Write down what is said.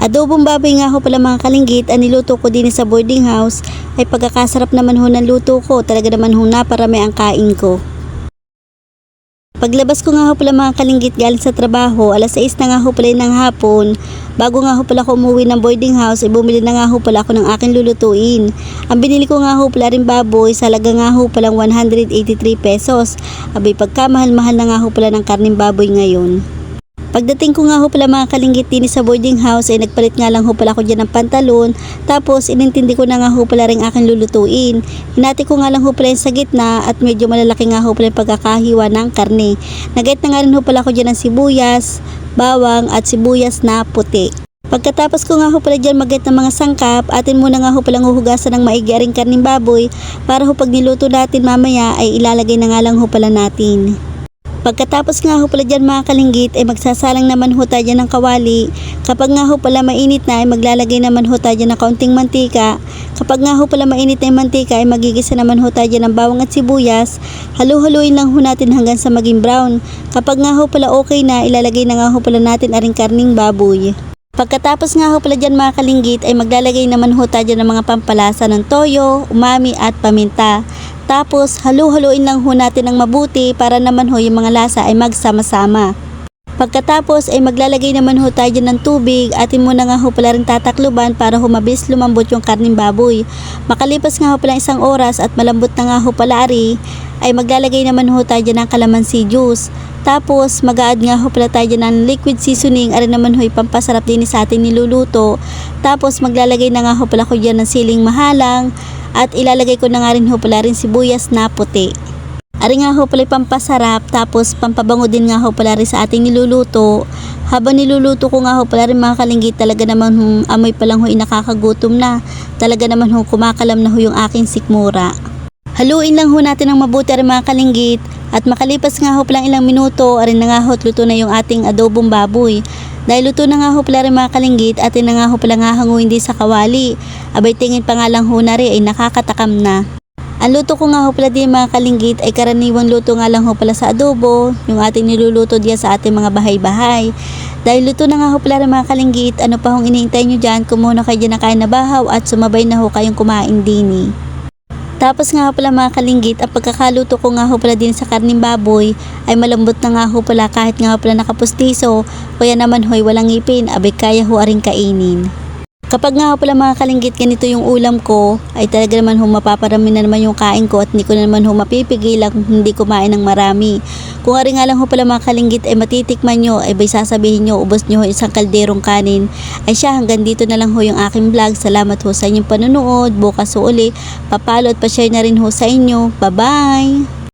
Adobong baboy nga ho pala mga kalinggit ang niluto ko din sa boarding house ay pagkakasarap naman ho ng luto ko talaga naman ho naparami ang kain ko. Paglabas ko nga ho pala mga kalinggit galing sa trabaho, alas 6 na nga ho pala ng hapon, bago nga ho pala ako umuwi ng boarding house, ay bumili na nga ho pala ako ng aking lulutuin. Ang binili ko nga ho pala rin baboy, sa laga nga ho palang 183 pesos. Abay pagkamahal-mahal na nga ho pala ng karning baboy ngayon. Pagdating ko nga ho pala mga kalinggit din sa boarding house ay nagpalit nga lang ho pala ako dyan ng pantalon tapos inintindi ko na nga ho pala rin aking lulutuin. Hinati ko nga lang ho pala sa gitna at medyo malalaki nga ho pala pagkakahiwa ng karne. Nagait na nga rin ho pala ako dyan ng sibuyas, bawang at sibuyas na puti. Pagkatapos ko nga ho pala dyan magait ng mga sangkap, atin muna nga ho palang uhugasan ng maigi aring karning baboy para ho pag niluto natin mamaya ay ilalagay na nga lang ho pala natin. Pagkatapos nga ho pala dyan mga kalinggit ay magsasalang naman ho tayo ng kawali. Kapag nga ho pala mainit na ay maglalagay naman ho tayo ng kaunting mantika. Kapag nga ho pala mainit na yung mantika ay magigisa naman ho tayo ng bawang at sibuyas. Halu-haluin lang ho natin hanggang sa maging brown. Kapag nga ho pala okay na ilalagay na nga ho pala natin aring karning baboy. Pagkatapos nga ho pala dyan mga kalinggit ay maglalagay naman ho tayo ng mga pampalasa ng toyo, umami at paminta. Tapos halu-haluin lang ho natin ng mabuti para naman ho yung mga lasa ay magsama-sama. Pagkatapos ay maglalagay naman ho tayo ng tubig at muna nga ho pala rin tatakluban para ho mabilis lumambot yung karning baboy. Makalipas nga ho pala isang oras at malambot na nga ho pala ari ay maglalagay naman ho tayo ng calamansi juice. Tapos mag-add nga ho pala tayo ng liquid seasoning ari naman ho pampasarap din sa ating niluluto. Tapos maglalagay na nga ho pala ko dyan ng siling mahalang at ilalagay ko na nga rin ho pala rin sibuyas na puti. Ari nga ho pala pampasarap tapos pampabango din nga ho pala rin sa ating niluluto. Habang niluluto ko nga ho pala rin mga kalinggit talaga naman hong amoy pa lang ho inakakagutom na. Talaga naman ho kumakalam na ho yung aking sikmura. Haluin lang ho natin ng mabuti rin mga kalinggit at makalipas nga ho palang ilang minuto arin na nga ho luto na yung ating adobong baboy. Dahil luto na nga ho pala rin mga kalinggit atin na nga ho pala nga hanguin din sa kawali. Abay tingin pa nga lang ho na rin ay nakakatakam na. Ang luto ko nga ho pala din mga kalinggit ay karaniwang luto nga lang ho pala sa adobo, yung ating niluluto diyan sa ating mga bahay-bahay. Dahil luto na nga ho pala mga kalinggit, ano pa hong iniintay nyo dyan, kumuha kayo dyan na kain na bahaw at sumabay na ho kayong kumain dini. Tapos nga ho pala mga kalinggit, ang pagkakaluto ko nga ho pala din sa karning baboy ay malambot na nga ho pala kahit nga ho pala nakapustiso, kaya naman ho'y walang ngipin, abay kaya ho aring kainin. Kapag nga pala mga kalinggit ganito yung ulam ko, ay talaga naman ho mapaparami na naman yung kain ko at hindi ko na naman ho mapipigilan kung hindi kumain ng marami. Kung ari nga lang ho pala mga kalinggit ay matitikman nyo, ay bay sasabihin nyo, ubos nyo ho isang kalderong kanin. Ay siya, hanggang dito na lang ho yung aking vlog. Salamat ho sa inyong panonood. Bukas ho uli, papalo at pa-share na rin ho sa inyo. Bye-bye!